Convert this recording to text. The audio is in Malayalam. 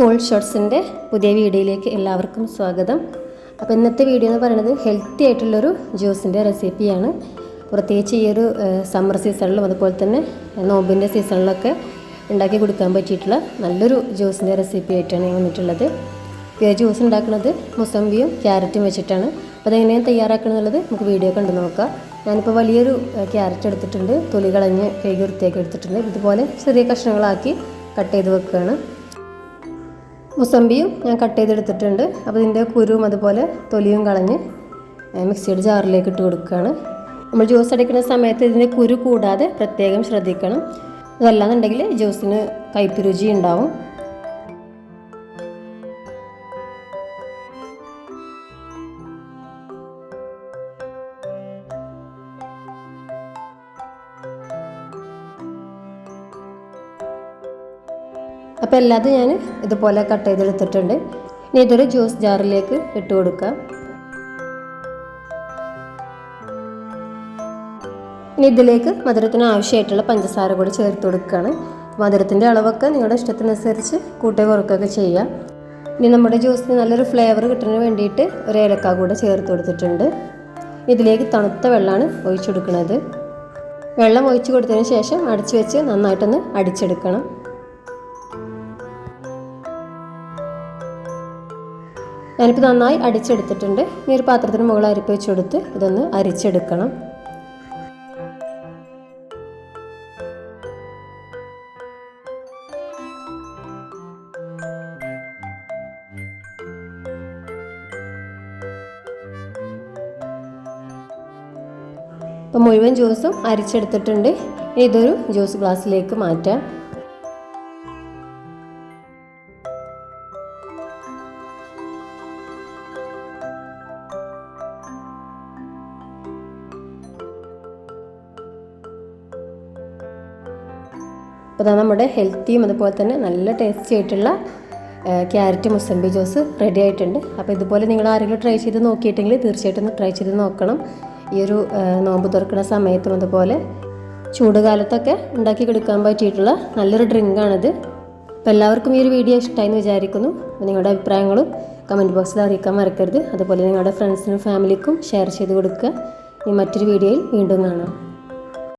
കൂൾ ഷോട്ട്സിന്റെ പുതിയ വീഡിയോയിലേക്ക് എല്ലാവർക്കും സ്വാഗതം. അപ്പോൾ ഇന്നത്തെ വീഡിയോ എന്ന് പറയുന്നത് ഹെൽത്തി ആയിട്ടുള്ളൊരു ജ്യൂസിന്റെ റെസിപ്പിയാണ്. പ്രത്യേകിച്ച് ഈ ഒരു സമ്മർ സീസണിലും അതുപോലെ തന്നെ നോമ്പിന്റെ സീസണിലൊക്കെ ഉണ്ടാക്കി കൊടുക്കാൻ പറ്റിയിട്ടുള്ള നല്ലൊരു ജ്യൂസിന്റെ റെസിപ്പി ആയിട്ടാണ് ഞാൻ വന്നിട്ടുള്ളത്. ജ്യൂസ് ഉണ്ടാക്കുന്നത് മുസമ്പിയും ക്യാരറ്റും വെച്ചിട്ടാണ്. അപ്പോൾ അതെങ്ങനെയാണ് തയ്യാറാക്കണമെന്നുള്ളത് നമുക്ക് വീഡിയോ കണ്ടു നോക്കാം. ഞാനിപ്പോൾ വലിയൊരു ക്യാരറ്റ് എടുത്തിട്ടുണ്ട്. തൊലി കളഞ്ഞ് കഴുകി വൃത്തിയാക്കി എടുത്തിട്ടുണ്ട്. ഇതുപോലെ ചെറിയ കഷ്ണങ്ങളാക്കി കട്ട് ചെയ്ത് വെക്കുകയാണ്. മുസമ്പിയും ഞാൻ കട്ട് ചെയ്തെടുത്തിട്ടുണ്ട്. അപ്പോൾ ഇതിന്റെ കുരുവും അതുപോലെ തൊലിയും കളഞ്ഞ് മിക്സിയുടെ ജാറിലേക്ക് ഇട്ട് കൊടുക്കുകയാണ്. നമ്മൾ ജ്യൂസ് അടിക്കുന്ന സമയത്ത് ഇതിന്റെ കുരു കൂടാതെ പ്രത്യേകം ശ്രദ്ധിക്കണം. അതല്ലാന്നുണ്ടെങ്കിൽ ജ്യൂസിന് കയ്പ്പ് രുചി ഉണ്ടാവും. അപ്പോൾ എല്ലാതും ഞാൻ ഇതുപോലെ കട്ട് ചെയ്തെടുത്തിട്ടുണ്ട്. ഇനി ഇതൊരു ജ്യൂസ് ജാറിലേക്ക് ഇട്ട് കൊടുക്കാം. ഇനി ഇതിലേക്ക് മധുരത്തിന് ആവശ്യമായിട്ടുള്ള പഞ്ചസാര കൂടി ചേർത്ത് കൊടുക്കുകയാണ് മധുരത്തിന്റെ അളവൊക്കെ നിങ്ങളുടെ ഇഷ്ടത്തിനനുസരിച്ച് കൂട്ടി കുറക്കുകയൊക്കെ ചെയ്യാം. ഇനി നമ്മുടെ ജ്യൂസിന് നല്ലൊരു ഫ്ലേവർ കിട്ടുന്നതിന് വേണ്ടിയിട്ട് ഒരു ഏലക്ക കൂടെ ചേർത്ത് കൊടുത്തിട്ടുണ്ട്. ഇതിലേക്ക് തണുത്ത വെള്ളമാണ് ഒഴിച്ചു കൊടുക്കുന്നത്. വെള്ളം ഒഴിച്ചു കൊടുത്തതിന് ശേഷം അടിച്ചു വെച്ച് നന്നായിട്ടൊന്ന് അടിച്ചെടുക്കണം. ഞാനിപ്പോൾ നന്നായി അടിച്ചെടുത്തിട്ടുണ്ട്. ഈ ഒരു പാത്രത്തിന് മുകളിൽ അരിപ്പ് വെച്ചെടുത്ത് ഇതൊന്ന് അരിച്ചെടുക്കണം. അപ്പോൾ മുഴുവൻ ജ്യൂസും അരിച്ചെടുത്തിട്ടുണ്ട്. ഇതൊരു ജ്യൂസ് ഗ്ലാസ്സിലേക്ക് മാറ്റാം. അപ്പോൾ നമ്മുടെ ഹെൽത്തിയും അതുപോലെ തന്നെ നല്ല ടേസ്റ്റി ആയിട്ടുള്ള ക്യാരറ്റ് മുസമ്പി ജ്യൂസ് റെഡി ആയിട്ടുണ്ട്. അപ്പോൾ ഇതുപോലെ നിങ്ങൾ ആരെങ്കിലും ട്രൈ ചെയ്ത് നോക്കിയിട്ടെങ്കിൽ തീർച്ചയായിട്ടും ട്രൈ ചെയ്ത് നോക്കണം. ഈ ഒരു നോമ്പ് തുറക്കുന്ന സമയത്തും അതുപോലെ ചൂടുകാലത്തൊക്കെ ഉണ്ടാക്കി കൊടുക്കാൻ പറ്റിയിട്ടുള്ള നല്ലൊരു ഡ്രിങ്കാണിത് അപ്പോൾ എല്ലാവർക്കും ഈ ഒരു വീഡിയോ ഇഷ്ടമായി എന്ന് വിചാരിക്കുന്നു നിങ്ങളുടെ അഭിപ്രായങ്ങളും കമന്റ് ബോക്സിൽ അറിയിക്കാൻ മറക്കരുത്. അതുപോലെ നിങ്ങളുടെ ഫ്രണ്ട്സിനും ഫാമിലിക്കും ഷെയർ ചെയ്ത് കൊടുക്കുക. ഈ മറ്റൊരു വീഡിയോയിൽ വീണ്ടും കാണാം.